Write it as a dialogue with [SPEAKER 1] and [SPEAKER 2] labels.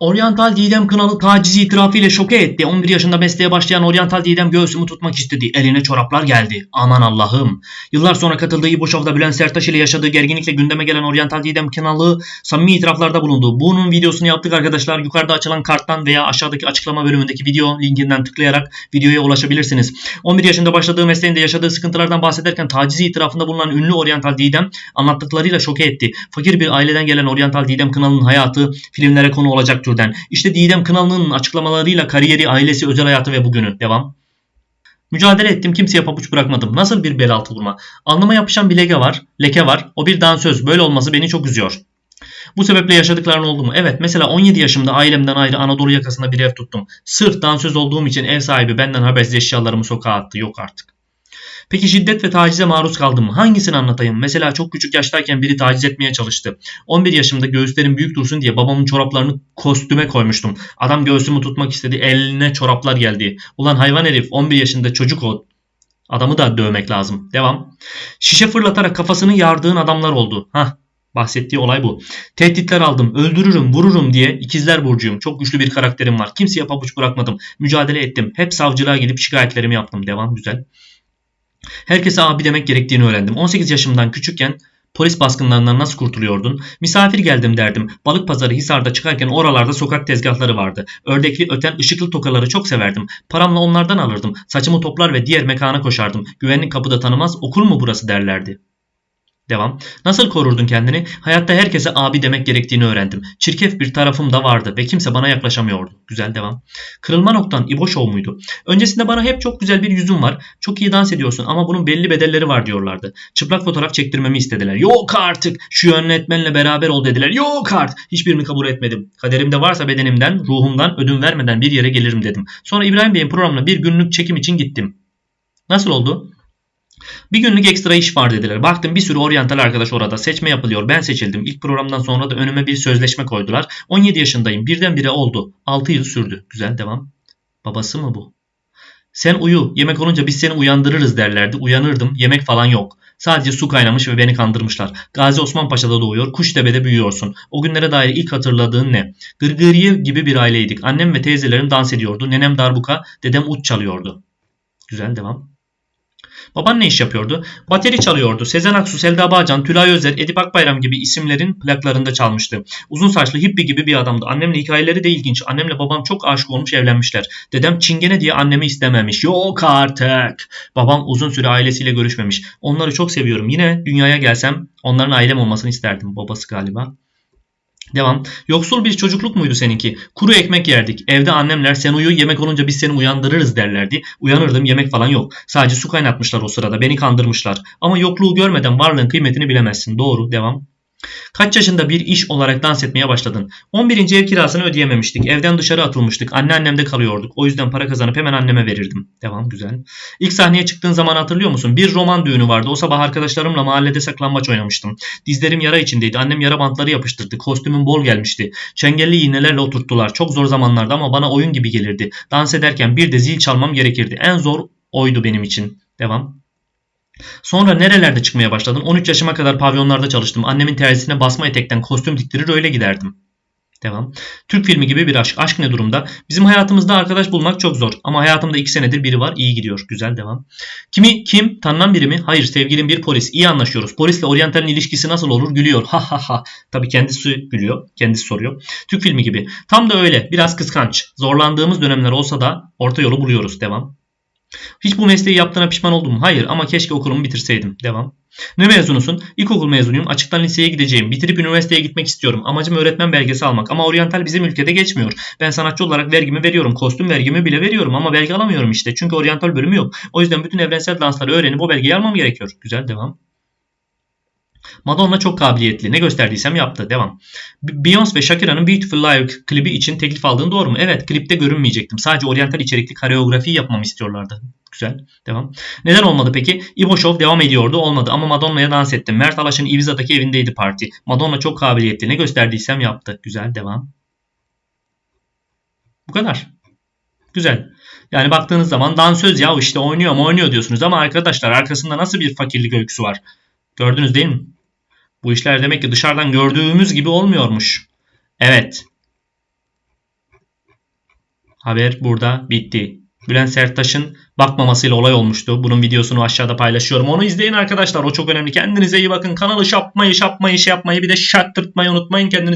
[SPEAKER 1] Oriental Didem Kınalı tacizi itirafıyla şoke etti. 11 yaşında mesleğe başlayan Oriental Didem göğsümü tutmak istedi. Eline çoraplar geldi. Aman Allah'ım. Yıllar sonra katıldığı İbo Show'da Bülent Serttaş ile yaşadığı gerginlikle gündeme gelen Oriental Didem Kınalı samimi itiraflarda bulundu. Bunun videosunu yaptık arkadaşlar. Yukarıda açılan karttan veya aşağıdaki açıklama bölümündeki video linkinden tıklayarak videoya ulaşabilirsiniz. 11 yaşında başladığı mesleğinde yaşadığı sıkıntılardan bahsederken tacizi itirafında bulunan ünlü Oriental Didem anlattıklarıyla şoke etti. Fakir bir aileden gelen Oriental Didem Kınalı'nın hayatı filmlere konu olacak türden. İşte Didem Kınalı'nın açıklamalarıyla kariyeri, ailesi, özel hayatı ve bugünü. Devam. Mücadele ettim kimseye pabuç bırakmadım. Nasıl bir bel altı vurma. Alnıma yapışan bir leke var. Leke var. O bir dansöz. Böyle olması beni çok üzüyor. Bu sebeple yaşadıkların oldu mu? Evet mesela 17 yaşımda ailemden ayrı Anadolu yakasında bir ev tuttum. Sırf dansöz olduğum için ev sahibi benden habersiz eşyalarımı sokağa attı. Yok artık. Peki şiddet ve tacize maruz kaldım mı? Hangisini anlatayım? Mesela çok küçük yaştayken biri taciz etmeye çalıştı. 11 yaşımda göğüslerim büyük dursun diye babamın çoraplarını kostüme koymuştum. Adam göğsümü tutmak istedi. Eline çoraplar geldi. Ulan hayvan herif 11 yaşında çocuk o. Adamı da dövmek lazım. Devam. Şişe fırlatarak kafasını yardığın adamlar oldu. Hah Bahsettiği olay bu. Tehditler aldım. Öldürürüm, vururum diye ikizler burcuyum. Çok güçlü bir karakterim var. Kimseye pabuç bırakmadım. Mücadele ettim. Hep savcılığa gidip şikayetlerimi yaptım. Devam güzel. Herkese abi demek gerektiğini öğrendim. 18 yaşımdan küçükken polis baskınlarından nasıl kurtuluyordun? Misafir geldim derdim. Balık pazarı Hisar'da çıkarken oralarda sokak tezgahları vardı. Ördekli, öten, ışıklı tokaları çok severdim. Paramla onlardan alırdım. Saçımı toplar ve diğer mekana koşardım. Güvenlik kapıda tanımaz, okul mu burası derlerdi. Devam. Nasıl korurdun kendini? Hayatta herkese abi demek gerektiğini öğrendim. Çirkef bir tarafım da vardı ve kimse bana yaklaşamıyordu. Güzel devam. Kırılma noktan İbo Show muydu? Öncesinde bana hep çok güzel bir yüzün var. Çok iyi dans ediyorsun ama bunun belli bedelleri var diyorlardı. Çıplak fotoğraf çektirmemi istediler. Yok artık. Şu yönetmenle beraber ol dediler. Yok artık. Hiçbirini kabul etmedim. Kaderimde varsa bedenimden, ruhumdan ödün vermeden bir yere gelirim dedim. Sonra İbrahim Bey'in programına bir günlük çekim için gittim. Nasıl oldu? Bir günlük ekstra iş var dediler. Baktım bir sürü oryantal arkadaş orada. Seçme yapılıyor. Ben seçildim. İlk programdan sonra da önüme bir sözleşme koydular. 17 yaşındayım. Birdenbire oldu. 6 yıl sürdü. Güzel devam. Babası mı bu? Sen uyu. Yemek olunca biz seni uyandırırız derlerdi. Uyanırdım. Yemek falan yok. Sadece su kaynamış ve beni kandırmışlar. Gazi Osman Paşa'da doğuyor. Kuştepe'de büyüyorsun. O günlere dair ilk hatırladığın ne? Gırgıriye gibi bir aileydik. Annem ve teyzelerim dans ediyordu. Nenem darbuka, dedem ut çalıyordu. Güzel devam. Baban ne iş yapıyordu? Bateri çalıyordu. Sezen Aksu, Selda Bağcan, Tülay Özer, Edip Akbayram gibi isimlerin plaklarında çalmıştı. Uzun saçlı hippi gibi bir adamdı. Annemle hikayeleri de ilginç. Annemle babam çok aşık olmuş evlenmişler. Dedem çingene diye annemi istememiş. Yok artık. Babam uzun süre ailesiyle görüşmemiş. Onları çok seviyorum. Yine dünyaya gelsem onların ailem olmasını isterdim. Babası galiba. Devam. Yoksul bir çocukluk muydu seninki? Kuru ekmek yerdik. Evde annemler sen uyu yemek olunca biz seni uyandırırız derlerdi. Uyanırdım yemek falan yok. Sadece su kaynatmışlar o sırada. Beni kandırmışlar. Ama yokluğu görmeden varlığın kıymetini bilemezsin. Doğru. Devam. Kaç yaşında bir iş olarak dans etmeye başladın? 11. ev kirasını ödeyememiştik. Evden dışarı atılmıştık. Anneannemde kalıyorduk. O yüzden para kazanıp hemen anneme verirdim. Devam güzel. İlk sahneye çıktığın zaman hatırlıyor musun? Bir roman düğünü vardı. O sabah arkadaşlarımla mahallede saklambaç oynamıştım. Dizlerim yara içindeydi. Annem yara bantları yapıştırdı. Kostümüm bol gelmişti. Çengelli iğnelerle oturttular. Çok zor zamanlarda ama bana oyun gibi gelirdi. Dans ederken bir de zil çalmam gerekirdi. En zor oydu benim için. Devam. Sonra nerelerde çıkmaya başladın? 13 yaşıma kadar pavyonlarda çalıştım. Annemin terzisine basma etekten kostüm diktirir öyle giderdim. Devam. Türk filmi gibi bir aşk. Aşk ne durumda? Bizim hayatımızda arkadaş bulmak çok zor. Ama hayatımda 2 senedir biri var. İyi gidiyor. Güzel devam. Kimi? Kim? Tanınan biri mi? Hayır sevgilim bir polis. İyi anlaşıyoruz. Polisle oryantalin ilişkisi nasıl olur? Gülüyor. Ha ha ha. Tabii kendisi gülüyor. Kendisi soruyor. Türk filmi gibi. Tam da öyle. Biraz kıskanç. Zorlandığımız dönemler olsa da orta yolu buluyoruz. Devam. Hiç bu mesleği yaptığına pişman oldun mu? Hayır ama keşke okulumu bitirseydim. Devam. Ne mezunusun? İlkokul mezunuyum. Açıktan liseye gideceğim. Bitirip üniversiteye gitmek istiyorum. Amacım öğretmen belgesi almak. Ama oryantal bizim ülkede geçmiyor. Ben sanatçı olarak vergimi veriyorum. Kostüm vergimi bile veriyorum ama belge alamıyorum işte. Çünkü oryantal bölümü yok. O yüzden bütün evrensel dansları öğrenip o belgeyi almam gerekiyor. Güzel devam. Madonna çok kabiliyetli. Ne gösterdiysem yaptı. Devam. Beyoncé ve Shakira'nın Beautiful Life klibi için teklif aldığın doğru mu? Evet. Klipte görünmeyecektim. Sadece oryantal içerikli koreografi yapmamı istiyorlardı. Güzel. Devam. Neden olmadı peki? Ivo Show devam ediyordu. Olmadı ama Madonna'ya dans ettim. Mert Alaş'ın Ibiza'daki evindeydi parti. Madonna çok kabiliyetli. Ne gösterdiysem yaptı. Güzel. Devam. Bu kadar. Güzel. Yani baktığınız zaman dansöz ya işte oynuyor mu oynuyor diyorsunuz ama arkadaşlar arkasında nasıl bir fakirlik öyküsü var? Gördünüz değil mi? Bu işler demek ki dışarıdan gördüğümüz gibi olmuyormuş. Evet. Haber burada bitti. Bülent Serttaş'ın bakmamasıyla olay olmuştu. Bunun videosunu aşağıda paylaşıyorum. Onu izleyin arkadaşlar. O çok önemli. Kendinize iyi bakın. Kanalı şapmayı, şapmayı, şey yapmayı bir de şarttırtmayı unutmayın. Kendinize